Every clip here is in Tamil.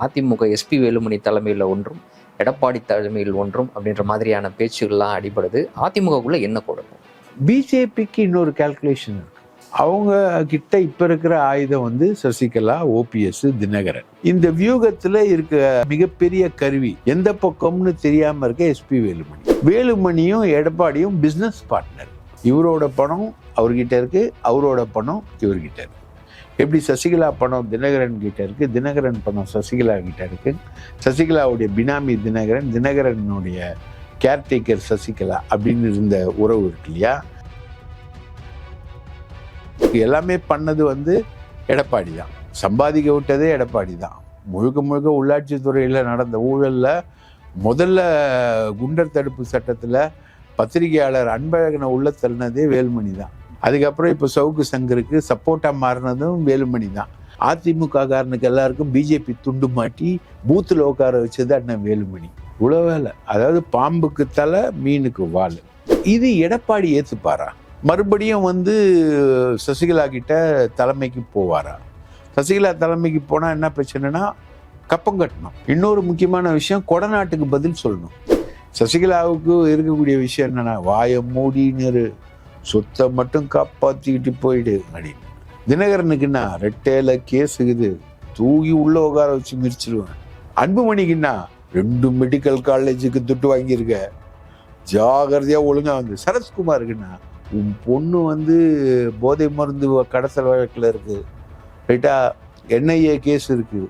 அதிமுக எஸ்பி வேலுமணி தலைமையில் ஒன்றும் எடப்பாடி தலைமையில் ஒன்றும் அப்படின்ற மாதிரியான பேச்சுகள்லாம் அடிபடுது. அதிமுகக்குள்ள என்ன கொடுக்கும் பிஜேபிக்கு இன்னொரு கால்குலேஷன் இருக்கு. அவங்க கிட்ட இப்ப இருக்கிற ஆயுதம் வந்து சசிகலா ஓபிஎஸ் தினகரன். இந்த வியூகத்துல இருக்க மிகப்பெரிய கருவி எந்த பக்கம்னு தெரியாம இருக்க எஸ்பி வேலுமணி. வேலுமணியும் எடப்பாடியும் பிசினஸ் பார்ட்னர் இவரோட பணம் அவர்கிட்ட இருக்கு அவரோட பணம் இவர்கிட்ட இருக்கு. எப்படி சசிகலா பணம் தினகரன் கிட்ட இருக்கு? தினகரன் பணம் சசிகலா கிட்ட இருக்கு. சசிகலாவுடைய பினாமி தினகரன் தினகரனுடைய கேர்டேக்கர் சசிகலா அப்படின்னு இருந்த உறவு இருக்கு இல்லையா? இது எல்லாமே பண்ணது வந்து எடப்பாடி தான். சம்பாதிக்க விட்டதே எடப்பாடி தான். முழுக்க முழுக்க உள்ளாட்சி துறையில் நடந்த ஊழலில் முதல்ல குண்டர் தடுப்பு சட்டத்தில் பத்திரிகையாளர் அன்பழகனை உள்ள தள்ளினதே வேலுமணி தான். அதுக்கப்புறம் இப்போ சவுக்கு சங்கருக்கு சப்போர்ட்டாக மாறினதும் வேலுமணி தான். அதிமுக காரனுக்கு எல்லாருக்கும் பிஜேபி துண்டு மாட்டி பூத்தில் உட்கார வச்சது அண்ணன் வேலுமணி. இவ்வளோ வேலை. அதாவது பாம்புக்கு தலை மீனுக்கு வால். இது எடப்பாடி ஏற்றுப்பாரா மறுபடியும் வந்து சசிகலா கிட்ட தலைமைக்கு போவாரா? சசிகலா தலைமைக்கு போனால் என்ன பிரச்சனைனா கப்பம் கட்டணும். இன்னொரு முக்கியமான விஷயம் கொடநாட்டுக்கு பதில் சொல்லணும். சசிகலாவுக்கு இருக்கக்கூடிய விஷயம் என்னென்னா வாயை மூடின்னு சொத்தை மட்டும் காப்பாற்றிக்கிட்டு போயிடு அப்படின்னு தினகரனுக்குன்னா ரெட்டையில கேஸுக்குது தூக்கி உள்ள உட்கார வச்சு மிரிச்சிருவேன் அன்புமணிக்குன்னா ரெண்டு மெடிக்கல் காலேஜுக்கு துட்டு வாங்கியிருக்க. ஜாகிரதையா ஒழுங்கா வந்து. சரத்குமாருக்குன்னா உன் பொண்ணு வந்து போதை மருந்து கடத்தல் வழக்கில் இருக்கு. ரைட்டா என்ஐஏ கேஸ் இருக்கு.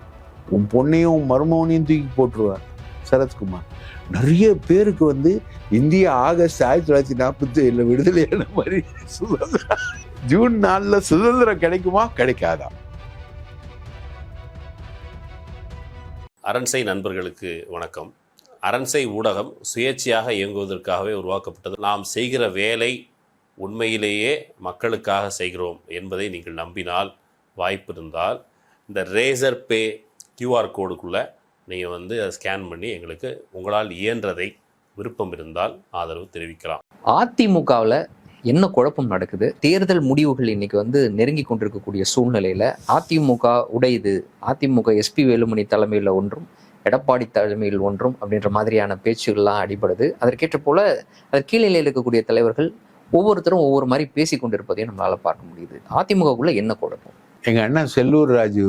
உன் பொண்ணையும் உன் மருமகனையும் தூக்கி போட்டுருவார் சரத்குமார். நிறைய பேருக்கு வந்து இந்தியா ஆகஸ்ட் ஆயிரத்தி தொள்ளாயிரத்தி நாற்பத்தி ஏழுல விடுதலையான மாதிரி சுதந்திரம் ஜூன் நாளில் சுதந்திரம் கிடைக்குமா? கிடைக்காதா? அரண்சை நண்பர்களுக்கு வணக்கம். அரண்சை ஊடகம் சுயேட்சையாக இயங்குவதற்காகவே உருவாக்கப்பட்டது. நாம் செய்கிற வேலை உண்மையிலேயே மக்களுக்காக செய்கிறோம் என்பதை நீங்கள் நம்பினால் வாய்ப்பு இருந்தால் இந்த ரேசர் பே கியூஆர் கோடுக்குள்ளே நீங்கள் வந்து அதை ஸ்கேன் பண்ணி எங்களுக்கு உங்களால் இயன்றதை விருப்பம் இருந்தால் ஆதரவு தெரிவிக்கலாம். அதிமுகவில் என்ன குழப்பம் நடக்குது? தேர்தல் முடிவுகள் இன்னைக்கு வந்து நெருங்கி கொண்டிருக்கக்கூடிய சூழ்நிலையில் அதிமுக உடையுது. அதிமுக எஸ்பி வேலுமணி தலைமையில் ஒன்றும் எடப்பாடி தலைமையில் ஒன்றும் அப்படின்ற மாதிரியான பேச்சுகள்லாம் அடிபடுது. அதற்கேற்ற போல அதற்கு கீழே இருக்கக்கூடிய தலைவர்கள் ஒவ்வொருத்தரும் ஒவ்வொரு மாதிரி பேசி கொண்டிருப்பதையும் நம்மளால் பார்க்க முடியுது. அதிமுகக்குள்ள என்ன குழப்பம்? எங்க அண்ணன் செல்லூர் ராஜு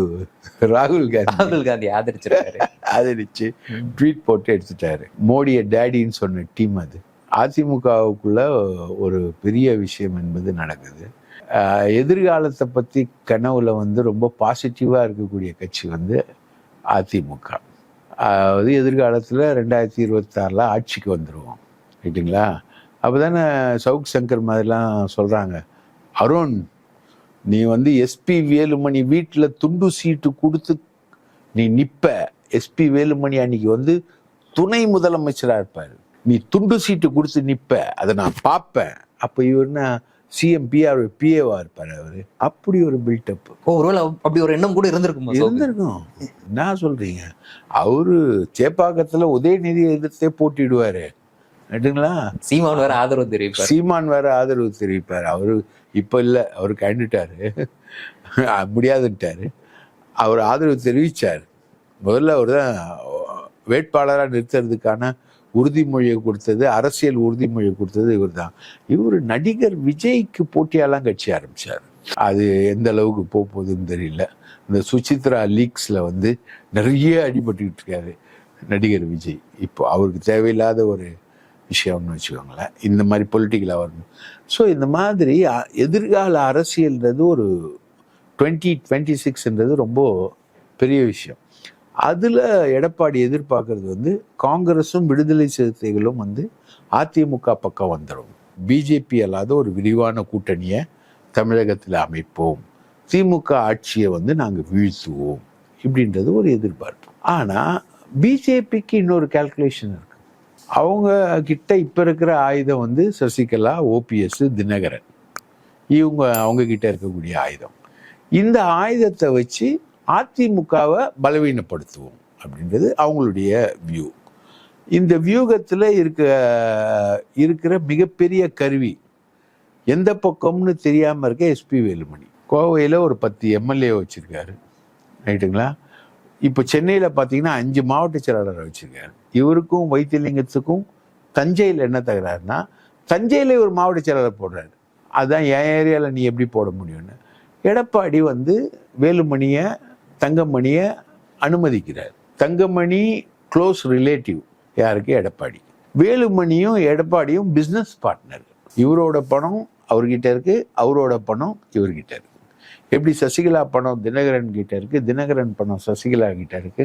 ராகுல் காந்தி. ராகுல் காந்தி ஆதரிச்சிருக்காரு. ஆதரிச்சு ட்வீட் போட்டு எடுத்துட்டாரு. மோடியை டேடின்னு சொன்ன டீம் அது. அதிமுகவுக்குள்ள ஒரு பெரிய விஷயம் என்பது நடக்குது. எதிர்காலத்தை பத்தி கனவுல வந்து ரொம்ப பாசிட்டிவா இருக்கக்கூடிய கட்சி வந்து அதிமுக. அதாவது எதிர்காலத்துல ரெண்டாயிரத்தி இருபத்தாறுல ஆட்சிக்கு வந்துருவோம். ரைட்டுங்களா அப்போதானே சவுக் சங்கர் மாதிரிலாம் சொல்றாங்க. அருண் நீ வந்து எஸ்பி வேலுமணி வீட்டில் துண்டு சீட்டு கொடுத்து நீ நிப்ப. எஸ்பி வேலுமணி அன்னைக்கு வந்து துணை முதலமைச்சராக இருப்பார். நீ துண்டு சீட்டு கொடுத்து நிப்ப. அதை நான் பார்ப்பேன். அப்போ இவர்னா சிஎம் பிஆர் பிஏவா இருப்பார் அவர். அப்படி ஒரு பில்டப் ஒருவேளை அப்படி ஒரு எண்ணம் கூட இருந்திருக்குமா? இருந்திருக்கும். என்ன சொல்றீங்க? அவரு சேப்பாக்கத்துல உதயநிதி எதிர்த்தே போட்டிடுவாரு. ரைட்டுங்களா சீமான் வேற ஆதரவு தெரிவிப்பார். சீமான் வேற ஆதரவு தெரிவிப்பார். அவரு இப்போ இல்லை அவர் கண்டுட்டாரு முடியாதுன்ட்டாரு. அவர் ஆதரவு தெரிவிச்சார். முதல்ல அவர் தான் வேட்பாளராக நிறுத்துறதுக்கான உறுதிமொழியை கொடுத்தது அரசியல் உறுதிமொழியை கொடுத்தது இவர் தான் இவர் நடிகர் விஜய்க்கு போட்டியாலாம் கட்சி ஆரம்பித்தார் அது எந்த அளவுக்கு போக போகுதுன்னு தெரியல. இந்த சுசித்ரா லீக்ஸில் வந்து நிறைய அடிபட்டுக்கிட்டு இருக்காரு நடிகர் விஜய். இப்போ அவருக்கு தேவையில்லாத ஒரு விஷயம்னு வச்சுக்கோங்களேன். இந்த மாதிரி பொலிட்டிக்கலாக வரணும் ஸோ இந்த மாதிரி எதிர்கால அரசியல்ன்றது ஒரு டுவெண்ட்டி டுவெண்ட்டி சிக்ஸ்ன்றது ரொம்ப பெரிய விஷயம். அதில் எடப்பாடி எதிர்பார்க்கறது வந்து காங்கிரஸும் விடுதலை சிறுத்தைகளும் வந்து அதிமுக பக்கம் வந்துடும் பிஜேபி அல்லாத ஒரு விரிவான கூட்டணியை தமிழகத்தில் அமைப்போம். திமுக ஆட்சியை வந்து நாங்கள் வீழ்த்துவோம். இப்படின்றது ஒரு எதிர்பார்ப்பு. ஆனால் பிஜேபிக்கு இன்னொரு கால்குலேஷன் இருக்கு. அவங்க கிட்ட இப்ப இருக்கிற ஆயுதம் வந்து சசிகலா ஓபிஎஸ் தினகரன். இவங்க அவங்க கிட்ட இருக்கக்கூடிய ஆயுதம். இந்த ஆயுதத்தை வச்சு அதிமுகவை பலவீனப்படுத்துவோம் அப்படின்றது அவங்களுடைய வியூ இந்த வியூகத்தில் இருக்க இருக்கிற மிகப்பெரிய கருவி எந்த பக்கம்னு தெரியாமல் இருக்க எஸ்பி வேலுமணி. கோவையில் ஒரு பத்து எம்எல்ஏ வச்சுருக்காரு. ரைட்டுங்களா? இப்போ சென்னையில் பார்த்தீங்கன்னா அஞ்சு மாவட்ட செயலாளரை வச்சுருக்காரு இவருக்கும் வைத்தியலிங்கத்துக்கும் தஞ்சையில் என்ன தகராறுனா தஞ்சையில் ஒரு மாவட்ட செயலாளர் போடுறாரு. அதுதான் என் ஏரியாவில் நீ எப்படி போட முடியும்னு. எடப்பாடி வந்து வேலுமணியை தங்கமணியை அனுமதிக்கிறார். தங்கமணி க்ளோஸ் ரிலேட்டிவ் யாருக்கு? எடப்பாடி. வேலுமணியும் எடப்பாடியும் பிஸ்னஸ் பார்ட்னர் இவரோட பணம் அவர்கிட்ட இருக்கு அவரோட பணம் இவர்கிட்ட இருக்குது எப்படி சசிகலா பணம் தினகரன் கிட்ட இருக்கு? தினகரன் பணம் சசிகலா கிட்ட இருக்கு.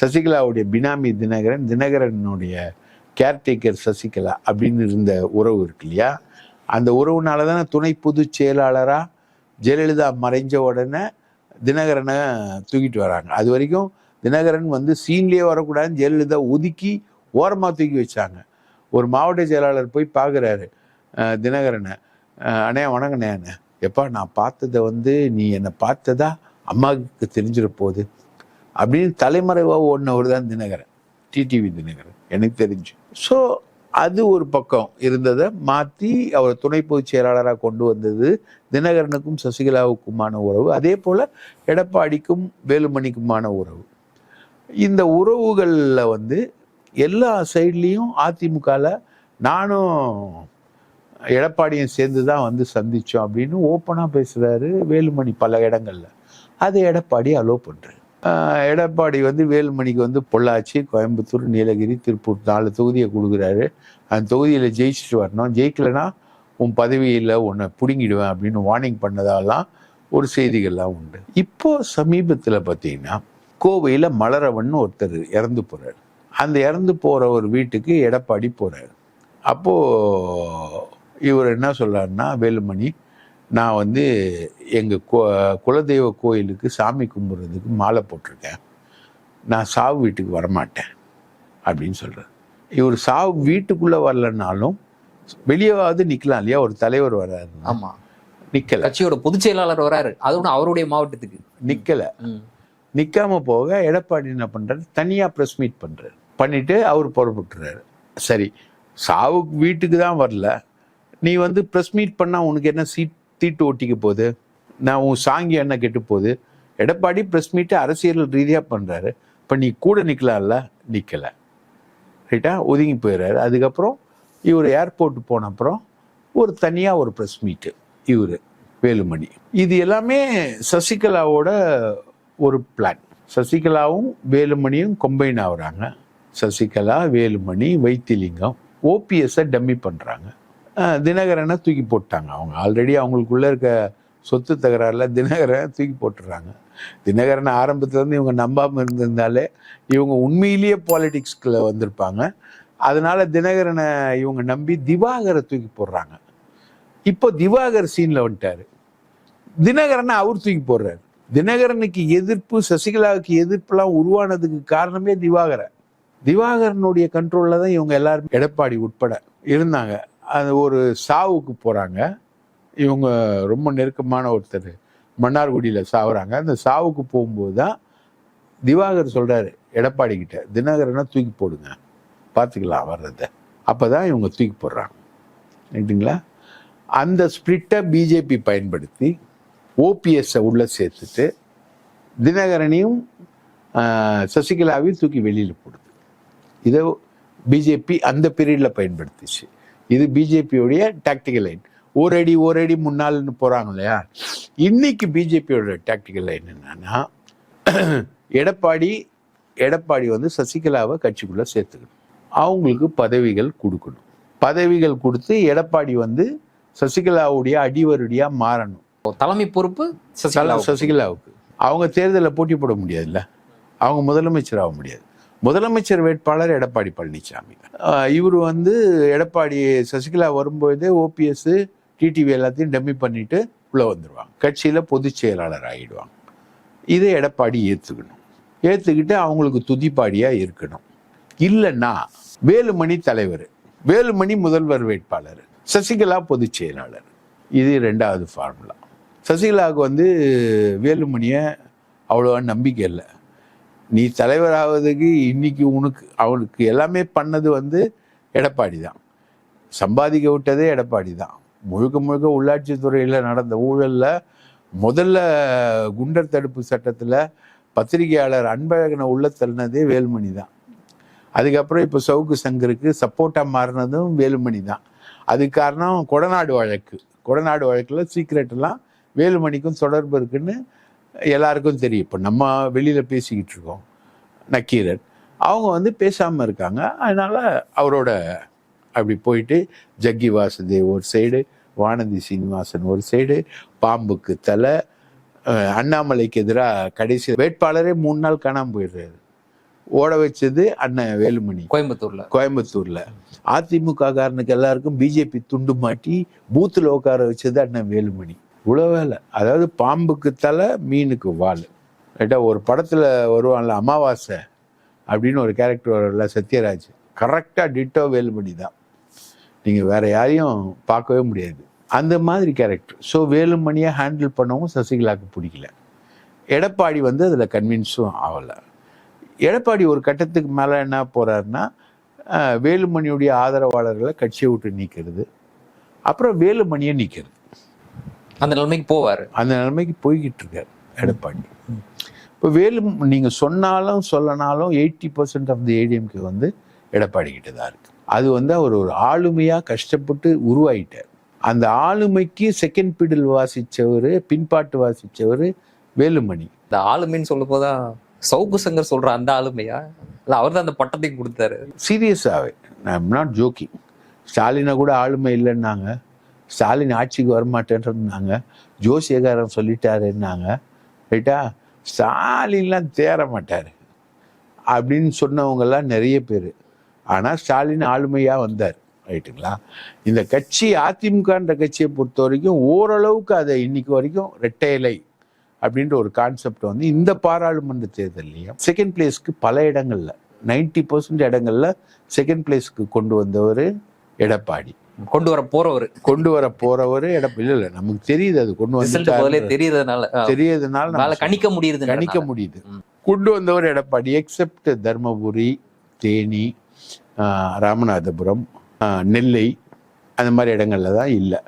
சசிகலாவுடைய பினாமி தினகரன் தினகரனுடைய கேர்டேக்கர் சசிகலா அப்படின்னு இருந்த உறவு இருக்கு இல்லையா? அந்த உறவுனால தானே துணை பொதுச் செயலாளராக ஜெயலலிதா மறைஞ்ச உடனே தினகரனை தூக்கிட்டு வராங்க. அது வரைக்கும் தினகரன் வந்து சீன்லேயே வரக்கூடாதுன்னு ஜெயலலிதா ஒதுக்கி ஓரமாக தூக்கி வச்சாங்க. ஒரு மாவட்ட செயலாளர் போய் பார்க்குறாரு தினகரனை. அண்ணே வணங்கண்ணே அண்ணே. எப்பா நான் பார்த்ததை வந்து நீ என்னை பார்த்ததா அம்மாவுக்கு தெரிஞ்சிட போகுது அப்படின்னு தலைமறைவாக ஓடினவர் தான் தினகரன் டிடிவி தினகரன் எனக்கு தெரிஞ்சு. ஸோ அது ஒரு பக்கம் இருந்ததை மாற்றி அவர் துணை பொதுச் செயலாளராக கொண்டு வந்தது தினகரனுக்கும் சசிகலாவுக்குமான உறவு. அதே போல் எடப்பாடிக்கும் வேலுமணிக்குமான உறவு. இந்த உறவுகளில் வந்து எல்லா சைட்லேயும் அதிமுகவில் நானும் எடப்பாடியும் சேர்ந்து தான் வந்து சந்தித்தோம் அப்படின்னு ஓப்பனாக பேசுகிறாரு வேலுமணி பல இடங்களில். அதை எடப்பாடி அலோவ் பண்ணுறாரு எடப்பாடி வந்து வேலுமணிக்கு வந்து பொள்ளாச்சி கோயம்புத்தூர் நீலகிரி திருப்பூர் நாலு தொகுதியை கொடுக்குறாரு. அந்த தொகுதியில் ஜெயிச்சுட்டு வரணும். ஜெயிக்கலைன்னா உன் பதவியில் உன்னை பிடுங்கிடுவேன் அப்படின்னு வார்னிங் பண்ணதாலாம் ஒரு செய்திகள்லாம் உண்டு. இப்போது சமீபத்தில் பார்த்தீங்கன்னா கோவையில் மலரவன் ஒருத்தர் இறந்து போகிறார் அந்த இறந்து போகிற ஒரு வீட்டுக்கு எடப்பாடி போகிறார் அப்போது இவர் என்ன சொல்றாருன்னா வேலுமணி நான் வந்து எங்கள் கோ குலதெய்வ கோயிலுக்கு சாமி கும்பிட்றதுக்கு மாலை போட்டிருக்கேன். நான் சாவு வீட்டுக்கு வரமாட்டேன் அப்படின்னு சொல்கிறார் இவர் சாவு வீட்டுக்குள்ளே வரலனாலும் வெளியவாவது நிற்கலாம் இல்லையா? ஒரு தலைவர் வர்றாரு ஆமா. நிற்கலை கட்சியோட பொதுச் செயலாளர் வராரு. அதுவும் அவருடைய மாவட்டத்துக்கு. நிற்கலை ம். நிற்காம போக எடப்பாடி என்ன பண்ணுறாரு தனியாக ப்ரெஸ் மீட் பண்ணுறாரு பண்ணிட்டு அவர் புறப்பட்டுறாரு. சரி சாவுக்கு வீட்டுக்கு தான் வரல. நீ வந்து ப்ரெஸ் மீட் பண்ணால் உனக்கு என்ன சீட் தீட்டு ஒட்டிக்க போகுது? நான் உன் சாங்கி என்ன கெட்டு போகுது. எடப்பாடி ப்ரெஸ் மீட்டை அரசியல் ரீதியாக பண்ணுறாரு இப்போ நீ கூட நிற்கலாம்ல நிற்கலை ரைட்டா ஒதுங்கி போயிடுறாரு அதுக்கப்புறம் இவர் ஏர்போர்ட் போன அப்புறம் ஒரு தனியாக ஒரு ப்ரெஸ் மீட்டு இவர் வேலுமணி. இது எல்லாமே சசிகலாவோட ஒரு பிளான் சசிகலாவும் வேலுமணியும் கொம்பைன் ஆகுறாங்க. சசிகலா வேலுமணி வைத்திலிங்கம் ஓபிஎஸ்ஸை டம்மி பண்ணுறாங்க தினகரனை தூக்கி போட்டாங்க அவங்க. ஆல்ரெடி அவங்களுக்குள்ளே இருக்க சொத்து தகராறில் தினகரனை தூக்கி போட்டுடுறாங்க தினகரனை ஆரம்பத்துலேருந்து இவங்க நம்பாமல் இருந்திருந்தாலே இவங்க உண்மையிலேயே பாலிடிக்ஸ்குள்ள வந்திருப்பாங்க. அதனால தினகரனை இவங்க நம்பி திவாகரை தூக்கி போடுறாங்க. இப்போ திவாகர் சீனில் வந்துட்டாரு. தினகரனை அவர் தூக்கி போடுறாரு. தினகரனுக்கு எதிர்ப்பு சசிகலாவுக்கு எதிர்ப்புலாம் உருவானதுக்கு காரணமே திவாகரன் திவாகரனுடைய கண்ட்ரோலில் தான் இவங்க எல்லாருமே எடப்பாடி உட்பட இருந்தாங்க. அது ஒரு சாவுக்கு போகிறாங்க இவங்க ரொம்ப நெருக்கமான ஒருத்தர். மன்னார்குடியில் சாவுறாங்க. அந்த சாவுக்கு போகும்போது தான் திவாகர் சொல்கிறாரு எடப்பாடி கிட்ட தினகரனை தூக்கி போடுங்க. பார்த்துக்கலாம் வர்றத. அப்போ தான் இவங்க தூக்கி போடுறாங்க. ரைட்டுங்களா அந்த ஸ்பிளிட்டை பிஜேபி பயன்படுத்தி ஓபிஎஸ்ஸை உள்ளே சேர்த்துட்டு தினகரனையும் சசிகலாவையும் தூக்கி வெளியில் போடுது. இதை பிஜேபி அந்த பீரியடில் பயன்படுத்திச்சு. இது பிஜேபியோடைய டாக்டிக்கல் லைன் ஒரு அடி ஒரு அடி முன்னால்னு போகிறாங்க இல்லையா? இன்னைக்கு பிஜேபியோட டாக்டிக்கல் லைன் என்னன்னா எடப்பாடி எடப்பாடி வந்து சசிகலாவை கட்சிக்குள்ளே சேர்த்துக்கணும். அவங்களுக்கு பதவிகள் கொடுக்கணும். பதவிகள் கொடுத்து எடப்பாடி வந்து சசிகலாவுடைய அடிவருடியாக மாறணும். தலைமை பொறுப்பு சசிகலா சசிகலாவுக்கு. அவங்க தேர்தலில் போட்டி போட முடியாதுல்ல? அவங்க முதலமைச்சர் ஆக முடியாது. முதலமைச்சர் வேட்பாளர் எடப்பாடி பழனிசாமி இவர் வந்து எடப்பாடி சசிகலா வரும்போதே ஓபிஎஸ் டிடிவி எல்லாத்தையும் டம்மி பண்ணிட்டு உள்ளே வந்துடுவாங்க கட்சியில் பொதுச் செயலாளர் ஆகிடுவாங்க இதை எடப்பாடி ஏற்றுக்கணும் ஏற்றுக்கிட்டு அவங்களுக்கு துதிப்பாடியாக இருக்கணும். இல்லைன்னா வேலுமணி தலைவர் வேலுமணி முதல்வர் வேட்பாளர் சசிகலா பொதுச் செயலாளர். இது ரெண்டாவது ஃபார்முலா சசிகலாவுக்கு வந்து வேலுமணியை அவ்வளோவா நம்பிக்கை இல்லை. நீ தலைவராவதுக்கு இன்னைக்கு உனக்கு அவனுக்கு எல்லாமே பண்ணது வந்து எடப்பாடி தான் சம்பாதிக்க விட்டதே எடப்பாடி தான் முழுக்க முழுக்க உள்ளாட்சித்துறையில் நடந்த ஊழலில் முதல்ல குண்டர் தடுப்பு சட்டத்தில் பத்திரிகையாளர் அன்பழகனை உள்ள தள்ளினதே வேலுமணி தான் அதுக்கப்புறம் இப்போ சவுக்கு சங்கருக்கு சப்போர்ட்டாக மாறினதும் வேலுமணி தான் அதுக்கு காரணம் கொடநாடு வழக்கு. கொடநாடு வழக்கில் சீக்ரெட்டெல்லாம் வேலுமணிக்கும் தொடர்பு இருக்குன்னு எல்லாருக்கும் தெரியும். இப்போ நம்ம வெளியில் பேசிக்கிட்டு இருக்கோம். நக்கீரன். அவங்க வந்து பேசாமல் இருக்காங்க. அதனால அவரோட அப்படி போயிட்டு ஜக்கி வாசுதேவ் ஒரு சைடு வானதி சீனிவாசன் ஒரு சைடு பாம்புக்கு தலை அண்ணாமலைக்கு எதிராக கடைசி வேட்பாளரே மூணு நாள் காணாமல் போயிடுறாரு. ஓட வச்சது அண்ணன் வேலுமணி. கோயம்புத்தூர்ல. கோயம்புத்தூர்ல. அதிமுக காரனுக்கு எல்லாருக்கும் பிஜேபி துண்டு மாட்டி பூத்துல உட்கார வச்சது அண்ணன் வேலுமணி. இவ்வளோ வேலை. அதாவது பாம்புக்கு தலை மீனுக்கு வால். ரைட்டா ஒரு படத்தில் வருவான்ல அமாவாசை அப்படின்னு ஒரு கேரக்டர் வரல சத்யராஜ். கரெக்டாக டிட்டோ வேலுமணி தான். நீங்கள் வேற யாரையும் பார்க்கவே முடியாது. அந்த மாதிரி கேரக்டர் ஸோ வேலுமணியை ஹேண்டில் பண்ணவும் சசிகலாவுக்கு பிடிக்கல. எடப்பாடி வந்து அதில் கன்வின்ஸும் ஆகலை. எடப்பாடி ஒரு கட்டத்துக்கு மேலே என்ன போகிறாருன்னா வேலுமணியுடைய ஆதரவாளர்களை கட்சியை விட்டு நீக்கிறது. அப்புறம் வேலுமணியை நீக்கிறது. அந்த நிலைமைக்கு போவாரு. அந்த நிலைமைக்கு போய்கிட்டு இருக்காரு எடப்பாடி. இப்போ வேலு நீங்கள் சொன்னாலும் சொல்லனாலும் eighty percent of the ADMK வந்து எடப்பாடி கிட்ட தான் இருக்கு. அது வந்து அவர் ஒரு ஆளுமையாக கஷ்டப்பட்டு உருவாயிட்டார். அந்த ஆளுமைக்கு செகண்ட் பிடில் வாசிச்சவர் பின்பாட்டு வாசிச்சவர் வேலுமணி. இந்த ஆளுமைன்னு சொல்லும் போதா சவுக்கு சங்கர் சொல்ற அந்த ஆளுமையா? இல்ல அவர் தான் அந்த பட்டத்தையும் கொடுத்தாரு. சீரியஸாகவே ஐம் நாட் ஜோக்கிங் ஸ்டாலினை கூட ஆளுமை இல்லைன்னாங்க. ஸ்டாலின் ஆட்சிக்கு வரமாட்டேன்றாங்க ஜோசியகாரன் சொல்லிட்டாருன்னாங்க. ரைட்டா? ஸ்டாலின்லாம் தேற மாட்டார் அப்படின்னு சொன்னவங்கெல்லாம் நிறைய பேர். ஆனால் ஸ்டாலின் ஆளுமையாக வந்தார். ரைட்டுங்களா? இந்த கட்சி அதிமுகன்ற கட்சியை பொறுத்த வரைக்கும் ஓரளவுக்கு அதை இன்னைக்கு வரைக்கும் ரெட்டையலை அப்படின்ற ஒரு கான்செப்ட் வந்து இந்த பாராளுமன்ற தேர்தல்லையும் செகண்ட் பிளேஸ்க்கு பல இடங்களில் நைன்டி பர்சன்ட் இடங்களில் செகண்ட் பிளேஸ்க்கு கொண்டு வந்தவர் எடப்பாடி. கொண்டு வர போறவர். கொண்டு வர போறவர் எடப்பாடி இல்ல இல்ல நமக்கு தெரியுது அது கொண்டு வந்து தெரியறதுனால தெரியறதுனால கணிக்க முடியுது கணிக்க முடியுது. கொண்டு வந்தவர் எடப்பாடி எக்ஸெப்ட் தர்மபுரி தேனி ராமநாதபுரம் நெல்லை அந்த மாதிரி இடங்கள்ல தான் இல்லை.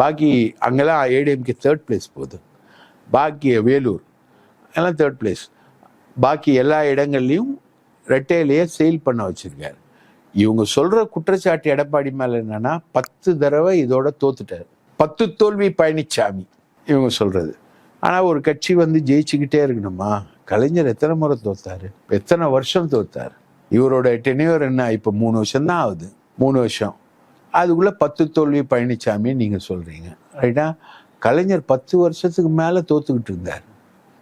பாக்கி அங்கெல்லாம் ஏடிஎம்கே தேர்ட் பிளேஸ் போகுது. பாக்கி வேலூர் எல்லாம் தேர்ட் பிளேஸ் பாக்கி எல்லா இடங்கள்லையும் ரெட்டையிலேயே சேல் பண்ண வச்சிருக்காரு. இவங்க சொல்ற குற்றச்சாட்டு எடப்பாடி மேல என்னன்னா பத்து தடவை இதோட தோத்துட்டாரு. பத்து தோல்வி பழனிச்சாமி இவங்க சொல்றது. ஆனா ஒரு கட்சி வந்து ஜெயிச்சுக்கிட்டே இருக்கணுமா? கலைஞர் எத்தனை முறை தோத்தாரு? எத்தனை வருஷம் தோத்தாரு? இவரோட டெனியூர் என்ன? இப்ப மூணு வருஷம் தான் ஆகுது. மூணு வருஷம். அதுக்குள்ள பத்து தோல்வி பழனிசாமி நீங்க சொல்றீங்க. ரைட்டா கலைஞர் பத்து வருஷத்துக்கு மேல தோத்துக்கிட்டு இருந்தார்.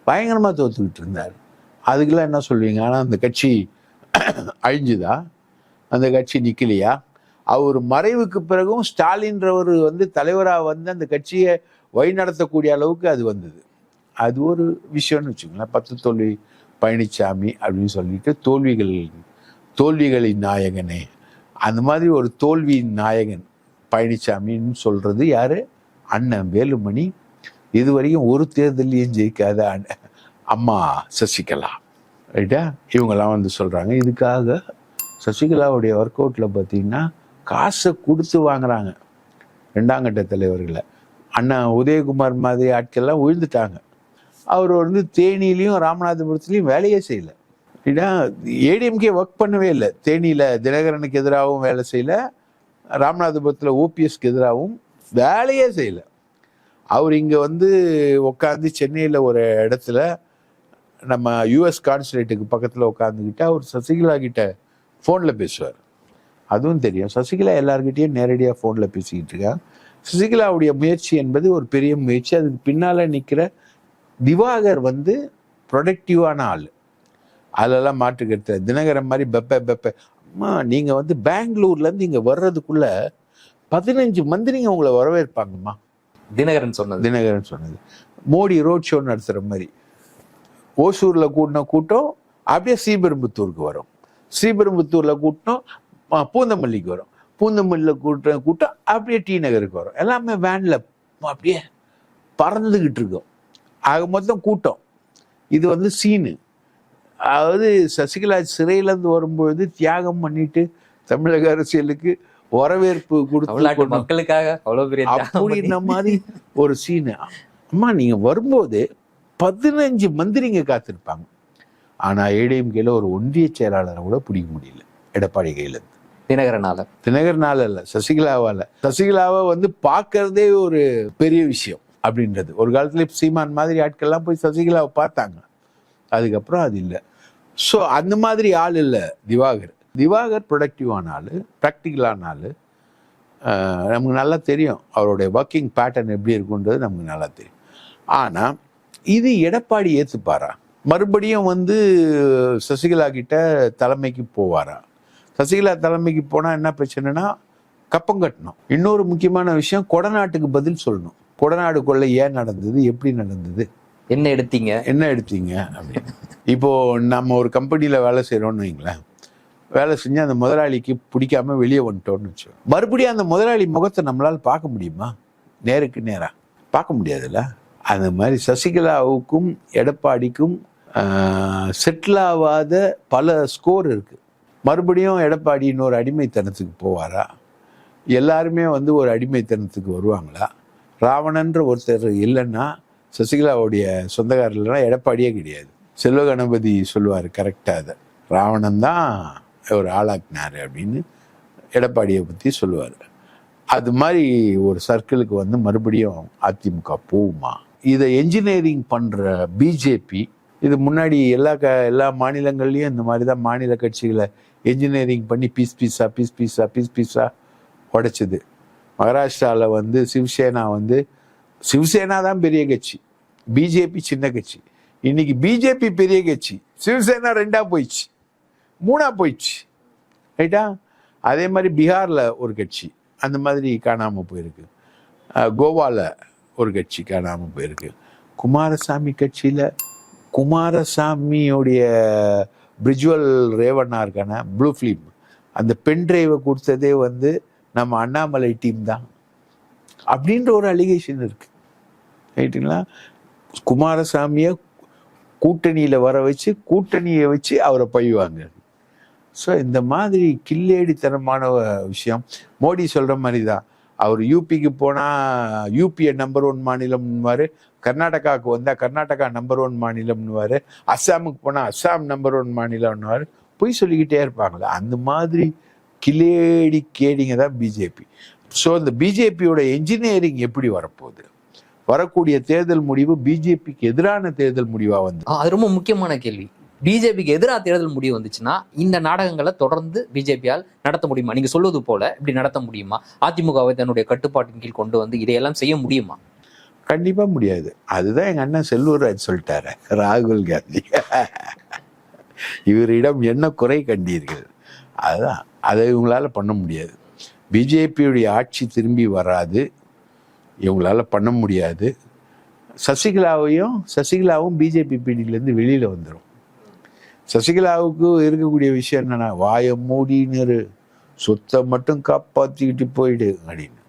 பயங்கரமா தோத்துக்கிட்டு இருந்தார். அதுக்கெல்லாம் என்ன சொல்வீங்க? ஆனா அந்த கட்சி அழிஞ்சுதா அந்த கட்சி நிற்கலையா அவர் மறைவுக்கு பிறகும் ஸ்டாலின்றவர் வந்து தலைவராக வந்து அந்த கட்சியை வழிநடத்தக்கூடிய அளவுக்கு அது வந்தது. அது ஒரு விஷயம்னு வச்சுக்கோங்களேன். பத்து தோல்வி பழனிசாமி அப்படின்னு சொல்லிட்டு தோல்விகள் தோல்விகளின் நாயகனே. அந்த மாதிரி ஒரு தோல்வியின் நாயகன் பழனிசாமின்னு சொல்கிறது யார்? அண்ணன் வேலுமணி. இதுவரையும் ஒரு தேர்தலையும் ஜெயிக்காத அம்மா சசிகலா. ரைட்டா? இவங்கெல்லாம் வந்து சொல்கிறாங்க இதுக்காக சசிகலாவுடைய ஒர்க் அவுட்டில் பார்த்தீங்கன்னா காசை கொடுத்து வாங்குறாங்க. ரெண்டாம் கட்ட தலைவர்களை. அண்ணா உதயகுமார் மாதிரி ஆட்கள்லாம் விழுந்துட்டாங்க அவர் வந்து தேனியிலையும் ராமநாதபுரத்துலையும் வேலையே செய்யல. ஏன்னா ஏடிஎம்கே ஒர்க் பண்ணவே இல்லை. தேனியில் தினகரனுக்கு எதிராகவும் வேலை செய்யல. ராமநாதபுரத்தில் ஓபிஎஸ்க்கு எதிராகவும் வேலையே செய்யலை. அவர் இங்கே வந்து உட்காந்து சென்னையில் ஒரு இடத்துல நம்ம யூஎஸ் கான்சுலேட்டுக்கு பக்கத்தில் உட்காந்துக்கிட்டு அவர் சசிகலா கிட்ட ஃபோனில் பேசுவார். அதுவும் தெரியும். சசிகலா எல்லார்கிட்டயும் நேரடியாக ஃபோனில் பேசிக்கிட்டு இருக்கா. சசிகலாவுடைய முயற்சி என்பது ஒரு பெரிய முயற்சி. அதுக்கு பின்னால் நிற்கிற திவாகர் வந்து ப்ரொடக்டிவான ஆள். அதெல்லாம் மாற்றுக்கிறது தினகரன் மாதிரி பெப்ப பெப்ப. அம்மா நீங்கள் வந்து பெங்களூர்லேருந்து இங்கே வர்றதுக்குள்ள பதினஞ்சு மந்திரிங்க உங்களை வரவேற்பாங்கம்மா. தினகரன் சொன்னது. தினகரன் சொன்னது. மோடி ரோட் ஷோ நடத்துகிற மாதிரி. ஓசூரில் கூட்டின கூட்டம் அப்படியே ஸ்ரீபெரும்புத்தூருக்கு வரும். ஸ்ரீபெரும்புத்தூரில் கூட்டம் ஆ, பூந்தமல்லிக்கு வரும். பூந்தமல்லியில் கூட்ட கூட்டம் அப்படியே டி நகருக்கு வரும். எல்லாமே வேனில் அப்படியே பறந்துக்கிட்டு இருக்கும். ஆக மொத்தம் கூட்டம். இது வந்து சீனு. அதாவது சசிகலா சிறையிலேருந்து வரும்பொழுது தியாகம் பண்ணிட்டு தமிழக அரசியலுக்கு வரவேற்பு கொடுத்து மக்களுக்காக அவ்வளவு பெரிய பண்ணி- மாதிரி ஒரு சீனு. அம்மா நீங்க வரும்போது பதினஞ்சு மந்திரிங்க காத்திருப்பாங்க. ஆனால் ஏடிஎம்கேல ஒரு ஒன்றிய செயலாளரை கூட பிடிக்க முடியல எடப்பாடி கையில தினகரனால. தினகரனால இல்ல சசிகலாவால. சசிகலாவை வந்து பார்க்கறதே ஒரு பெரிய விஷயம் அப்படின்றது. ஒரு காலத்துல சீமான் மாதிரி ஆட்கள்லாம் போய் சசிகலாவை பார்த்தாங்க. அதுக்கப்புறம் அது இல்லை. ஸோ அந்த மாதிரி ஆள் இல்லை திவாகர். திவாகர் ப்ரொடக்டிவான ஆள் ப்ராக்டிக்கலான ஆள். நமக்கு நல்லா தெரியும். அவருடைய ஒர்க்கிங் பேட்டர்ன் எப்படி இருக்குன்றது நமக்கு நல்லா தெரியும். ஆனால் இது எடப்பாடி ஏற்றுப்பாரா மறுபடியும் வந்து சசிகலா கிட்ட தலைமைக்கு போவாரா சசிகலா தலைமைக்கு போனால் என்ன பிரச்சனைனா கப்பம் கட்டணும். இன்னொரு முக்கியமான விஷயம் கொடநாட்டுக்கு பதில் சொல்லணும். கொடநாடு கொள்ளை ஏன் நடந்தது? எப்படி நடந்தது? என்ன எடுத்தீங்க? என்ன எடுத்தீங்க? அப்படின்னு. இப்போ நம்ம ஒரு கம்பெனியில் வேலை செய்கிறோம்னு வைங்களேன். வேலை செஞ்சு அந்த முதலாளிக்கு பிடிக்காம வெளியே வந்துட்டோம்னு வச்சோம் மறுபடியும் அந்த முதலாளி முகத்தை நம்மளால் பார்க்க முடியுமா? நேருக்கு நேரா. பார்க்க முடியாதுல்ல? அந்த மாதிரி சசிகலாவுக்கும் எடப்பாடிக்கும் செட்டில் ஆகாத பல ஸ்கோர் இருக்குது மறுபடியும் எடப்பாடி இன்னொரு அடிமைத்தனத்துக்கு போவாரா? எல்லாருமே வந்து ஒரு அடிமைத்தனத்துக்கு வருவாங்களா? ராவணன்ற ஒருத்தர் இல்லைன்னா சசிகலாவுடைய சொந்தக்காரர் இல்லைன்னா எடப்பாடியே கிடையாது. செல்வ கணபதி சொல்லுவார் கரெக்டாக அதை. ராவணன் தான் ஒரு ஆளாக்குனார் அப்படின்னு எடப்பாடியை பற்றி சொல்லுவார். அது மாதிரி ஒரு சர்க்கிளுக்கு வந்து மறுபடியும் அதிமுக போகுமா? இதை என்ஜினியரிங் பண்ணுற பிஜேபி இது முன்னாடி எல்லா க எல்லா மாநிலங்கள்லேயும் இந்த மாதிரி தான் மாநில கட்சிகளை என்ஜினியரிங் பண்ணி பீஸ் பீஸாக பீஸ் பீஸாக பீஸ் பீஸாக உடைச்சது. மகாராஷ்டிராவில் வந்து சிவசேனா வந்து சிவசேனா தான் பெரிய கட்சி. பிஜேபி சின்ன கட்சி. இன்னைக்கு பிஜேபி பெரிய கட்சி. சிவசேனா ரெண்டா போயிடுச்சு. மூணா போயிடுச்சு. ரைட்டா? அதே மாதிரி பீகாரில் ஒரு கட்சி. அந்த மாதிரி காணாமல் போயிருக்கு. கோவாவில் ஒரு கட்சி காணாமல் போயிருக்கு. குமாரசாமி கட்சியில் குமாரசாமியோடைய பிரிஜுவல் ரேவண்ணா இருக்கான ப்ளூ ஃபிலிம் அந்த பென் டிரைவை கொடுத்ததே வந்து நம்ம அண்ணாமலை டீம் தான். அப்படின்ற ஒரு அலிகேஷன் இருக்கு. ரைட்டுங்களா குமாரசாமியை கூட்டணியில் வர வச்சு கூட்டணியை வச்சு அவரை பழிவாங்க. ஸோ இந்த மாதிரி கில்லேடித்தனமான விஷயம் மோடி சொல்கிற மாதிரி தான் அவர் யூபிக்கு போனால் யூபியை நம்பர் ஒன் மாநிலம்னுவார். கர்நாடகாவுக்கு வந்தால் கர்நாடகா நம்பர் ஒன் மாநிலம்னுவார். அஸ்ஸாமுக்கு போனால் அஸ்ஸாம் நம்பர் ஒன் மாநிலம்னுவார். பொய் சொல்லிக்கிட்டே இருப்பாங்களே அந்த மாதிரி கிளேடி கேடிங்க தான் பிஜேபி ஸோ இந்த பிஜேபியோட என்ஜினியரிங் எப்படி வரப்போகுது? வரக்கூடிய தேர்தல் முடிவு பிஜேபிக்கு எதிரான தேர்தல் முடிவாக வந்து அது ரொம்ப முக்கியமான கேள்வி. பிஜேபிக்கு எதிராக தேர்தல் முடிவு வந்துச்சுன்னா இந்த நாடகங்களை தொடர்ந்து பிஜேபியால் நடத்த முடியுமா? நீங்க சொல்வது போல இப்படி நடத்த முடியுமா? அதிமுகவை தன்னுடைய கட்டுப்பாட்டின் கீழ் கொண்டு வந்து இதையெல்லாம் செய்ய முடியுமா? கண்டிப்பா முடியாது. அதுதான் எங்க அண்ணன் செல்லூர்ராஜ் சொல்லிட்டாரு ராகுல் காந்தி. இவரிடம் என்ன குறை கண்டீர்கள்? அதுதான் அதை இவங்களால பண்ண முடியாது. பிஜேபியுடைய ஆட்சி திரும்பி வராது. இவங்களால பண்ண முடியாது. சசிகலாவையும் சசிகலாவும் பிஜேபி பிடியிலேருந்து வெளியில வந்துடும் சசிகலாவுக்கு இருக்கக்கூடிய விஷயம் என்னன்னா வாயை மூடின்னு சொத்தை மட்டும் காப்பாற்றிக்கிட்டு போயிடு அப்படின்னு.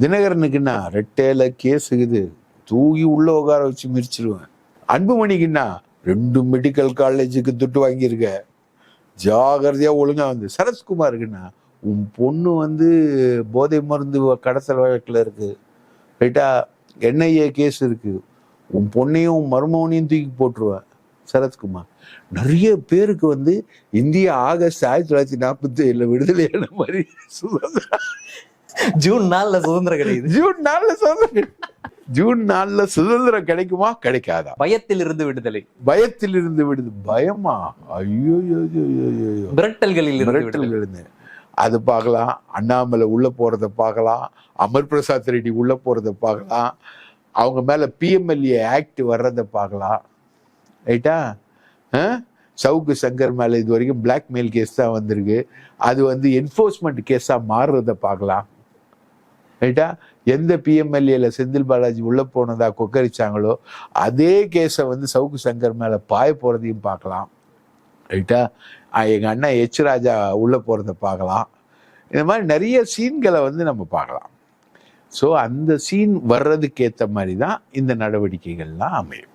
தினகரனுக்குன்னா ரெட்டையில கேஸ் இருக்குது. தூக்கி உள்ள உட்கார வச்சு மிரிச்சிருவேன் அன்புமணிக்குன்னா ரெண்டு மெடிக்கல் காலேஜுக்கு துட்டு வாங்கியிருக்க. ஜாகிரதையா ஒழுங்கா வந்து சரத்குமாருக்குன்னா உன் பொண்ணு வந்து போதை மருந்து கடத்தல் வழக்கில் இருக்கு. ரைட்டா? என்ஐஏ கேஸ் இருக்கு. உன் பொண்ணையும் உன் மருமகனையும் தூக்கி போட்டுருவேன் சரத்குமார். நிறைய பேருக்கு வந்து இந்தியா ஆகஸ்ட் ஆயிரத்தி தொள்ளாயிரத்தி நாற்பத்தி ஏழுல விடுதலையான மாதிரி சுதந்திரம். ஜூன் நாள்ல சுதந்திரம் கிடைக்குது. ஜூன் நாலுல சுதந்திரம். ஜூன் நாலுல சுதந்திரம் கிடைக்குமா? கிடைக்காதா? பயத்தில் இருந்து விடுதலை. பயத்தில் இருந்து விடுது. பயமா? ஐயோ. மிரட்டல்களில் இருந்து மிரட்டல் விடுதலை இருந்து. அது பார்க்கலாம். அண்ணாமலை உள்ள போறத பார்க்கலாம். அமர் பிரசாத் ரெட்டி உள்ள போறத பார்க்கலாம். அவங்க மேல பிஎம்எல்ஏ ஆக்ட் வர்றத பார்க்கலாம். ரைட்டா? சவுக்கு சங்கர் மேலே இது வரைக்கும் பிளாக்மெயில் கேஸ் தான் வந்திருக்கு. அது வந்து என்ஃபோர்ஸ்மெண்ட் கேஸாக மாறுறத பார்க்கலாம். ரைட்டா எந்த பிஎம்எல்ஏல செந்தில் பாலாஜி உள்ளே போனதா கொக்கரிச்சாங்களோ அதே கேஸை வந்து சவுக்கு சங்கர் மேலே பாய போகிறதையும் பார்க்கலாம். ரைட்டா எங்கள் அண்ணன் எச் ராஜா உள்ளே போகிறத பார்க்கலாம். இந்த மாதிரி நிறைய சீன்களை வந்து நம்ம பார்க்கலாம். ஸோ அந்த சீன் வர்றதுக்கு ஏற்ற மாதிரி தான் இந்த நடவடிக்கைகள்லாம் அமையும்.